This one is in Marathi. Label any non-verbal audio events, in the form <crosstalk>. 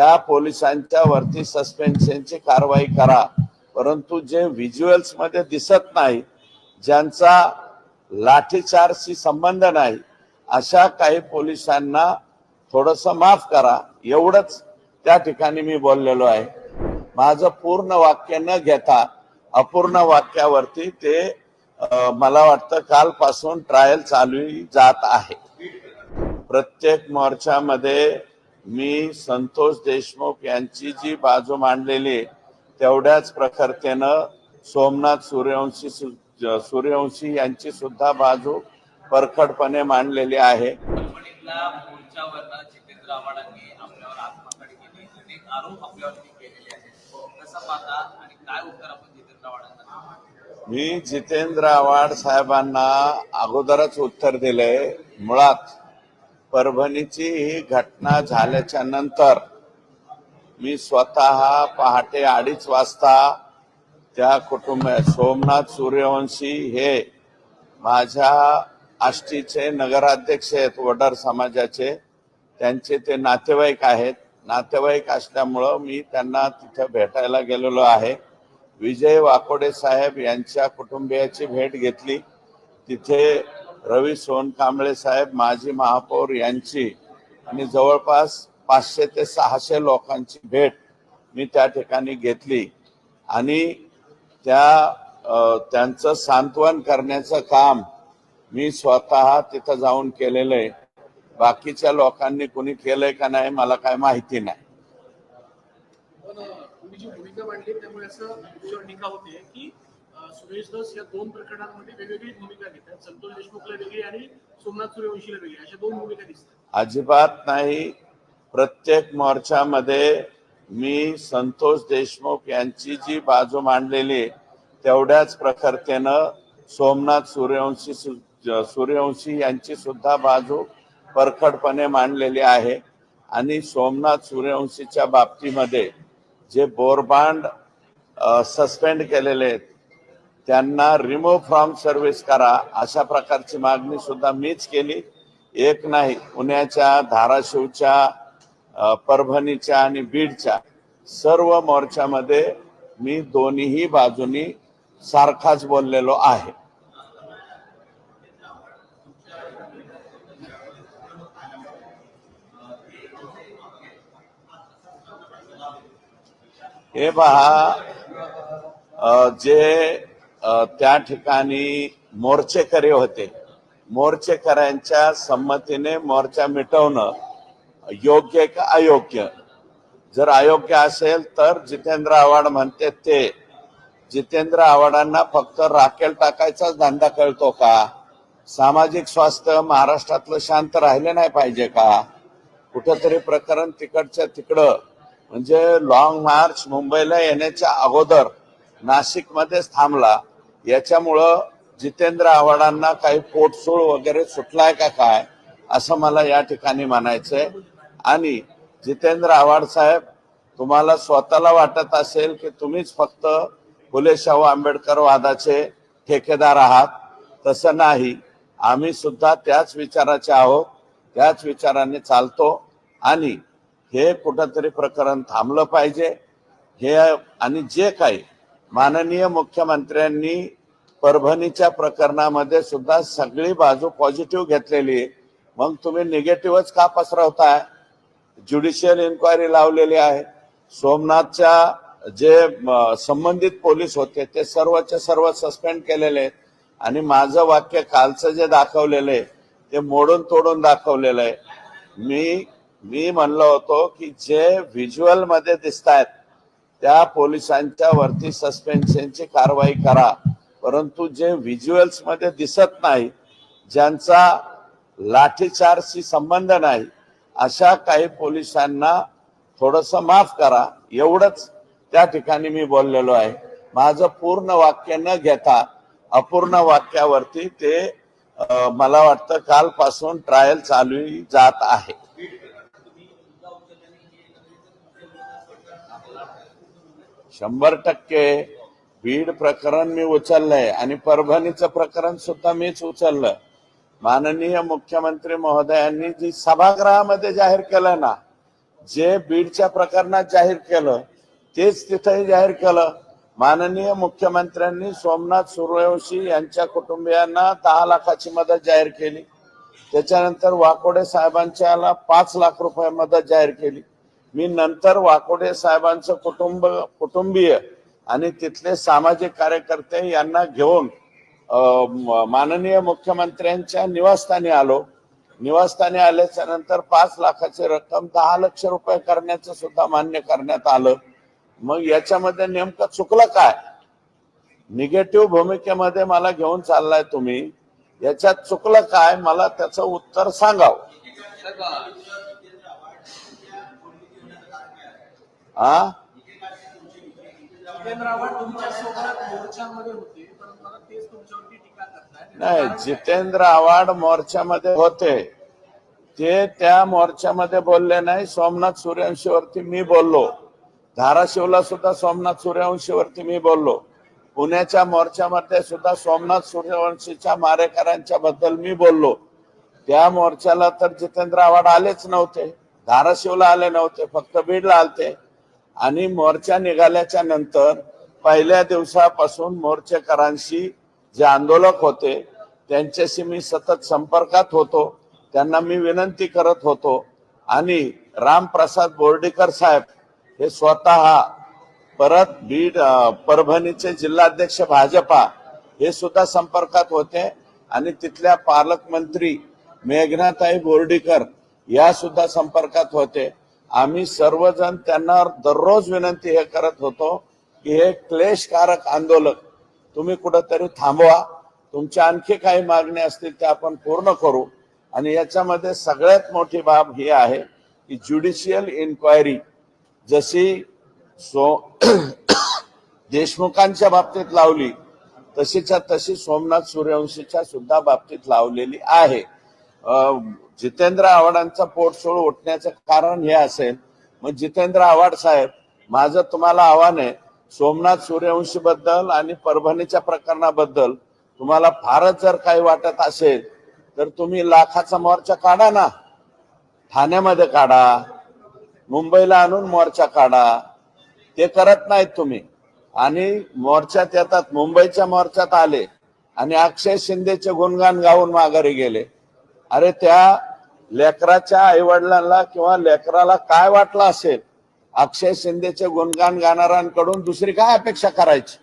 त्या पोलिसांच्या वरती सस्पेन्शनची कारवाई करा. परंतु जे व्हिज्युअल्समध्ये दिसत नाही ज्यांचा लाठीचार्जशी संबंध नाही अशा काही पोलिसांना थोडस माफ करा. एवढंच त्या ठिकाणी मी बोललेलो आहे. माझं पूर्ण वाक्य न घेता अपूर्ण वाक्यावरती ते मला वाटतं कालपासून ट्रायल चालू जात आहे. प्रत्येक मोर्चामध्ये मी संतोष देशमुख यांची जी बाजू मांडलेली आहे, तेवढ्याच प्रखरतेनं सोमनाथ सूर्यवंशी सूर्यवंशी यांची सुद्धा बाजू परखडपणे मांडलेली आहे? मी जितेंद्र आव्हाड साहेबांना अगोदरच उत्तर दिलंय मुळात परभणीची ही घटना झाल्याच्यानंतर मी स्वतः पहाटे अडीच वाजता त्या कुटुंब सोमनाथ सूर्यवंशी हे माझ्या आष्टीचे नगराध्यक्ष आहेत वडार समाजाचे. त्यांचे ते नातेवाईक आहेत. नातेवाईक असल्यामुळं मी त्यांना तिथे भेटायला गेलेलो आहे. विजय वाकोडे साहेब यांच्या कुटुंबियाची भेट घेतली. तिथे रवी सोनकांबळे साहेब माजी महापौर यांची आणि जवळपास पाचशे ते सहाशे लोकांची भेट मी त्या ठिकाणी घेतली. आणि त्या त्यांचं सांत्वन करण्याचं काम मी स्वतः तिथं जाऊन केलेलं आहे. बाकीच्या लोकांनी कुणी केलंय का नाही मला काय माहिती नाही. जी भूमिका मांडली त्यामुळे असं होते की सुरेश दस या दोन प्रकरणांमध्ये वेगवेगळी भूमिका घेतात. संतोष देशमुखला वेगळी आणि सोमनाथ सूर्यवंशीला वेगळी. अशा दोन भूमिका दिसतात. अजिबात नाही. प्रत्येक मोर्चामध्ये मी संतोष देशमुख यांची जी बाजू मांडलेली तेवढ्याच प्रखरतेनं सोमनाथ सूर्यवंशी सूर्यवंशी यांची सुद्धा बाजू परखडपणे मांडलेली आहे. आणि सोमनाथ सूर्यवंशीच्या बाबतीमध्ये जे बोरबांड सस्पेंड केलेले आहेत त्यांना रिमूव्ह फ्रॉम सर्व्हिस करा अशा प्रकारची मागणी सुद्धा मीच केली. एक नाही पुण्याच्या धाराशिवच्या परभणीच्या आणि बीडच्या सर्व मोर्चामध्ये मी दोन्हीही बाजूनी सारखाच बोललेलो आहे. हे पहा जे त्या ठिकाणी मोर्चेकरी होते. मोर्चेकऱ्यांच्या संमतीने मोर्चा मिटवणं योग्य का अयोग्य? जर अयोग्य असेल तर जितेंद्र आव्हाड म्हणते ते. जितेंद्र आव्हाडांना फक्त राखेल टाकायचाच धंदा कळतो का? सामाजिक स्वास्थ्य महाराष्ट्रातलं शांत राहिले नाही पाहिजे का? कुठंतरी प्रकरण तिकडच्या तिकडं. म्हणजे लॉंग मार्च मुंबईला येण्याच्या अगोदर नाशिकमध्येच थांबला. याच्यामुळं जितेंद्र आव्हाडांना काही पोटसूळ वगैरे सुटलाय का काय असं मला या ठिकाणी म्हणायचंय. आणि जितेंद्र आव्हाड साहेब तुम्हाला स्वतःला वाटत असेल की तुम्हीच फक्त फुले शाहू आंबेडकर वादाचे ठेकेदार आहात. तसं नाही. आम्ही सुद्धा त्याच विचाराचे आहोत त्याच विचाराने चालतो. आणि हे कुठंतरी प्रकरण थांबलं पाहिजे. हे आणि जे काही माननीय मुख्यमंत्र्यांनी परभणीच्या प्रकरणामध्ये सुद्धा सगळी बाजू पॉझिटिव्ह घेतलेली आहे. मग तुम्ही निगेटिव्हच का पसरवताय? ज्युडिशियल इन्क्वायरी लावलेली आहे. सोमनाथच्या जे संबंधित पोलीस होते ते सर्वचे सर्व सस्पेंड केलेले आहेत. आणि माझं वाक्य कालचं जे दाखवलेलं आहे ते मोडून तोडून दाखवलेलं आहे. मी मी म्हणलो होतो की जे व्हिज्युअलमध्ये दिसत आहेत त्या पोलिसांच्या वरती सस्पेन्शनची कारवाई करा. परंतु जे व्हिज्युअल्समध्ये दिसत नाही ज्यांचा लाठीचार्जशी संबंध नाही अशा काही पोलिसांना थोडस माफ करा. एवढंच त्या ठिकाणी मी बोललेलो आहे. माझं पूर्ण वाक्य न घेता अपूर्ण वाक्यावरती ते मला वाटतं कालपासून ट्रायल चालू जात आहे. शंभर टक्के बीड प्रकरण मी उचललंय आणि परभणीचं प्रकरण सुद्धा मीच उचललं. माननीय मुख्यमंत्री महोदयांनी जी सभागृहामध्ये जाहीर केलं ना जे बीडच्या प्रकरणात जाहीर केलं तेच तिथंही जाहीर केलं. माननीय मुख्यमंत्र्यांनी सोमनाथ सूर्यवंशी यांच्या कुटुंबियांना दहा लाखाची मदत जाहीर केली. त्याच्यानंतर वाकोडे साहेबांच्याला पाच लाख रुपये मदत जाहीर केली. मी नंतर वाकोडे साहेबांचं कुटुंब कुटुंबीय आणि तिथले सामाजिक कार्यकर्ते यांना घेऊन माननीय मुख्यमंत्र्यांच्या निवासस्थानी आलो. निवासस्थानी आल्याच्यानंतर पाच लाखाची रक्कम दहा लक्ष रुपये करण्याचं सुद्धा मान्य करण्यात आलं. मग याच्यामध्ये नेमकं चुकलं काय? निगेटिव्ह भूमिकेमध्ये मला घेऊन चाललाय तुम्ही. याच्यात चुकलं काय? मला त्याचं उत्तर सांगावं साहेब, हा जितेंद्र आव्हाड तुमच्यासोबत मोर्चामध्ये होते परंतु आता तेच तुमच्यावरती टीका करतायत नाही जितेंद्र आव्हाड मोर्चामध्ये होते ते त्या मोर्चामध्ये बोलले नाही सोमनाथ सूर्यवंशीवरती मी बोललो. धाराशिवला सुद्धा सोमनाथ सूर्यवंशीवरती मी बोललो. पुण्याच्या मोर्चामध्ये सुद्धा सोमनाथ सूर्यवंशीच्या मारेकरांच्या बद्दल मी बोललो. त्या मोर्चाला तर जितेंद्र आव्हाड आलेच नव्हते. धाराशिवला आले नव्हते फक्त बीडला आलते. आणि मोर्चा निघाल्याच्या नंतर पहिल्या दिवसापासून मोर्चेकरांशी जे आंदोलक होते त्यांच्याशी मी सतत संपर्कात होतो. त्यांना मी विनंती करत होतो. आणि रामप्रसाद बोर्डीकर साहेब हे स्वतः परत बीड परभणीचे जिल्हाध्यक्ष भाजपा हे सुद्धा संपर्कात होते. आणि तिथल्या पालकमंत्री मेघनाताई बोर्डीकर या सुद्धा संपर्कात होते. आम्ही सर्वजण त्यांना दररोज विनंती हे करत होतो की हे क्लेशकारक आंदोलक तुम्ही कुठंतरी थांबवा. तुमच्या आणखी काही मागण्या असतील त्या आपण पूर्ण करू. आणि याच्यामध्ये सगळ्यात मोठी बाब ही आहे की ज्युडिशियल इन्क्वायरी जशी सो <coughs> देशमुखांच्या बाबतीत लावली तशीच्या तशी सोमनाथ सूर्यवंशीच्या सुद्धा बाबतीत लावलेली आहे. जितेंद्र आव्हाडांचा पोटसोळ उठण्याचं कारण हे असेल मग जितेंद्र आव्हाड साहेब माझं तुम्हाला आव्हान आहे सोमनाथ सूर्यवंशी बद्दल आणि परभणीच्या प्रकरणाबद्दल तुम्हाला फारच जर काही वाटत असेल तर तुम्ही लाखाचा मोर्चा काढा ना. ठाण्यामध्ये काढा मुंबईला आणून मोर्चा काढा. ते करत नाहीत तुम्ही. आणि मोर्चात येतात मुंबईच्या मोर्चात आले आणि अक्षय शिंदेचे गुणगान गाऊन माघारी गेले. अरे त्या लेकराच्या आईवडिलांना किंवा लेकराला काय वाटलं असेल? अक्षय शिंदेचे गुणगान गाणाऱ्यांकडून दुसरी काय अपेक्षा करायची?